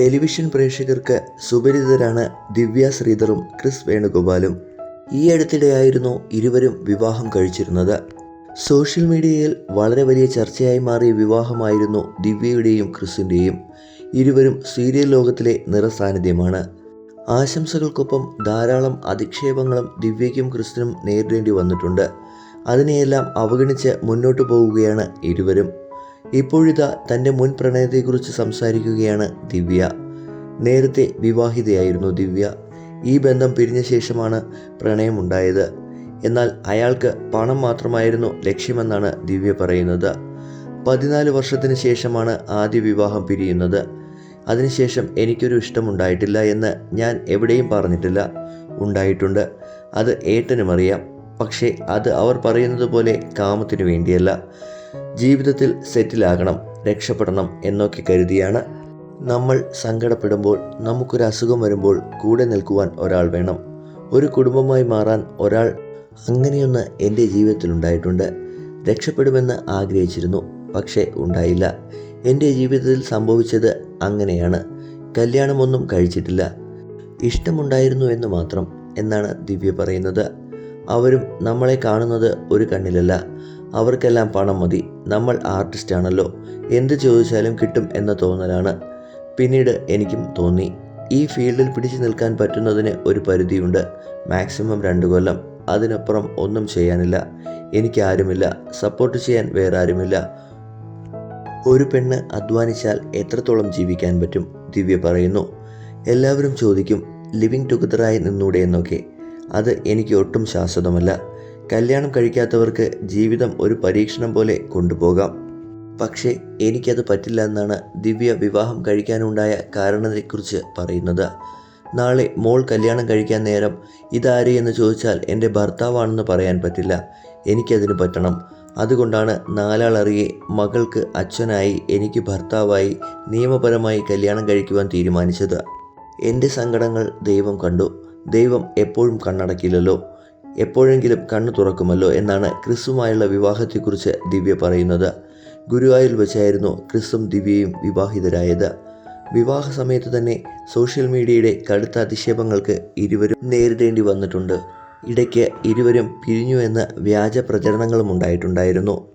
Television പ്രേക്ഷകർക്ക് സുപരിചിതരാണ് ദിവ്യ ശ്രീധറും Chris വേണുഗോപാലും. ഈ അടുത്തിടെയായിരുന്നു ഇരുവരും വിവാഹം കഴിച്ചിരുന്നത്. സോഷ്യൽ മീഡിയയിൽ വളരെ വലിയ ചർച്ചയായി മാറിയ വിവാഹമായിരുന്നു ദിവ്യയുടെയും ക്രിസിന്റെയും ഇരുവരും സീരിയൽ ലോകത്തിലെ നിറസാന്നിധ്യമാണ്. ആശംസകൾക്കൊപ്പം ധാരാളം അധിക്ഷേപങ്ങളും ദിവ്യയ്ക്കും ക്രിസ്റ്റിനും നേരിടേണ്ടി വന്നിട്ടുണ്ട്. അതിനെയെല്ലാം അവഗണിച്ച് മുന്നോട്ടു പോവുകയാണ് ഇരുവരും. ഇപ്പോഴിതാ തന്റെ മുൻ പ്രണയത്തെക്കുറിച്ച് സംസാരിക്കുകയാണ് ദിവ്യ. നേരത്തെ വിവാഹിതയായിരുന്നു ദിവ്യ. ഈ ബന്ധം പിരിഞ്ഞ ശേഷമാണ് പ്രണയമുണ്ടായത്. എന്നാൽ അയാൾക്ക് പണം മാത്രമായിരുന്നു ലക്ഷ്യമെന്നാണ് ദിവ്യ പറയുന്നത്. പതിനാല് വർഷത്തിന് ശേഷമാണ് ആദ്യ വിവാഹം പിരിയുന്നത്. അതിനുശേഷം എനിക്കൊരു ഇഷ്ടമുണ്ടായിട്ടില്ല എന്ന് ഞാൻ എവിടെയും പറഞ്ഞിട്ടില്ല. ഉണ്ടായിട്ടുണ്ട്. അത് ഏട്ടനും അറിയാം പക്ഷേ അത് അവർ പറയുന്നത് പോലെ കാമത്തിനു വേണ്ടിയല്ല. ജീവിതത്തിൽ സെറ്റിലാകണം രക്ഷപ്പെടണം എന്നൊക്കെ കരുതിയാണ് നമ്മൾ സങ്കടപ്പെടുമ്പോൾ നമുക്കൊരു അസുഖം വരുമ്പോൾ കൂടെ നിൽക്കുവാൻ ഒരാൾ വേണം. ഒരു കുടുംബമായി മാറാൻ ഒരാൾ അങ്ങനെയൊന്ന് എന്റെ ജീവിതത്തിൽ ഉണ്ടായിട്ടുണ്ട്. രക്ഷപ്പെടുമെന്ന് ആഗ്രഹിച്ചിരുന്നു പക്ഷേ ഉണ്ടായില്ല. എന്റെ ജീവിതത്തിൽ സംഭവിച്ചത് അങ്ങനെയാണ്. കല്യാണമൊന്നും കഴിച്ചിട്ടില്ല. ഇഷ്ടമുണ്ടായിരുന്നു എന്ന് മാത്രം എന്നാണ് ദിവ്യ പറയുന്നത്. അവരും നമ്മളെ കാണുന്നത് ഒരു കണ്ണിലല്ല. അവർക്കെല്ലാം പണം മതി. നമ്മൾ ആർട്ടിസ്റ്റ് ആണല്ലോ. എന്ത് ചോദിച്ചാലും കിട്ടും എന്ന തോന്നലാണ്. പിന്നീട് എനിക്കും തോന്നി. ഈ ഫീൽഡിൽ പിടിച്ചു നിൽക്കാൻ പറ്റുന്നതിന് ഒരു പരിധിയുണ്ട്. മാക്സിമം രണ്ട് കൊല്ലം. അതിനപ്പുറം ഒന്നും ചെയ്യാനില്ല. എനിക്ക് ആരുമില്ല. സപ്പോർട്ട് ചെയ്യാൻ വേറെ ആരുമില്ല. ഒരു പെണ്ണ് അധ്വാനിച്ചാൽ എത്രത്തോളം ജീവിക്കാൻ പറ്റും? ദിവ്യ പറയുന്നു. എല്ലാവരും ചോദിക്കും ലിവിങ് ടുഗദറായി നിന്നൂടെ എന്നൊക്കെ. അത് എനിക്ക് ഒട്ടും ശാശ്വതമല്ല. കല്യാണം കഴിക്കാത്തവർക്ക് ജീവിതം ഒരു പരീക്ഷണം പോലെ കൊണ്ടുപോകാം. പക്ഷേ എനിക്കത് പറ്റില്ല എന്നാണ് ദിവ്യ വിവാഹം കഴിക്കാനുണ്ടായ കാരണത്തെക്കുറിച്ച് പറയുന്നത്. നാളെ മോൾ കല്യാണം കഴിക്കാൻ നേരം ഇതാര് എന്ന് ചോദിച്ചാൽ എന്റെ ഭർത്താവാണെന്ന് പറയാൻ പറ്റില്ല. എനിക്കതിന് പറ്റണം. അതുകൊണ്ടാണ് നാലാളറിയെ മകൾക്ക് അച്ഛനായി എനിക്ക് ഭർത്താവായി നിയമപരമായി കല്യാണം കഴിക്കുവാൻ തീരുമാനിച്ചത്. എന്റെ സങ്കടങ്ങൾ ദൈവം കണ്ടു. ദൈവം എപ്പോഴും കണ്ണടക്കില്ലല്ലോ. എപ്പോഴെങ്കിലും കണ്ണു തുറക്കുമല്ലോ എന്നാണ് ക്രിസ്തുമായുള്ള വിവാഹത്തെക്കുറിച്ച് ദിവ്യ പറയുന്നത്. ഗുരുവായൂർ വെച്ചായിരുന്നു ക്രിസ്തും ദിവ്യയും വിവാഹിതരായത്. വിവാഹ സമയത്ത് തന്നെ സോഷ്യൽ മീഡിയയുടെ കടുത്ത അധിക്ഷേപങ്ങൾക്ക് ഇരുവരും നേരിടേണ്ടി വന്നിട്ടുണ്ട്. ഇടയ്ക്ക് ഇരുവരും പിരിഞ്ഞു എന്ന വ്യാജ പ്രചരണങ്ങളും ഉണ്ടായിട്ടുണ്ടായിരുന്നു.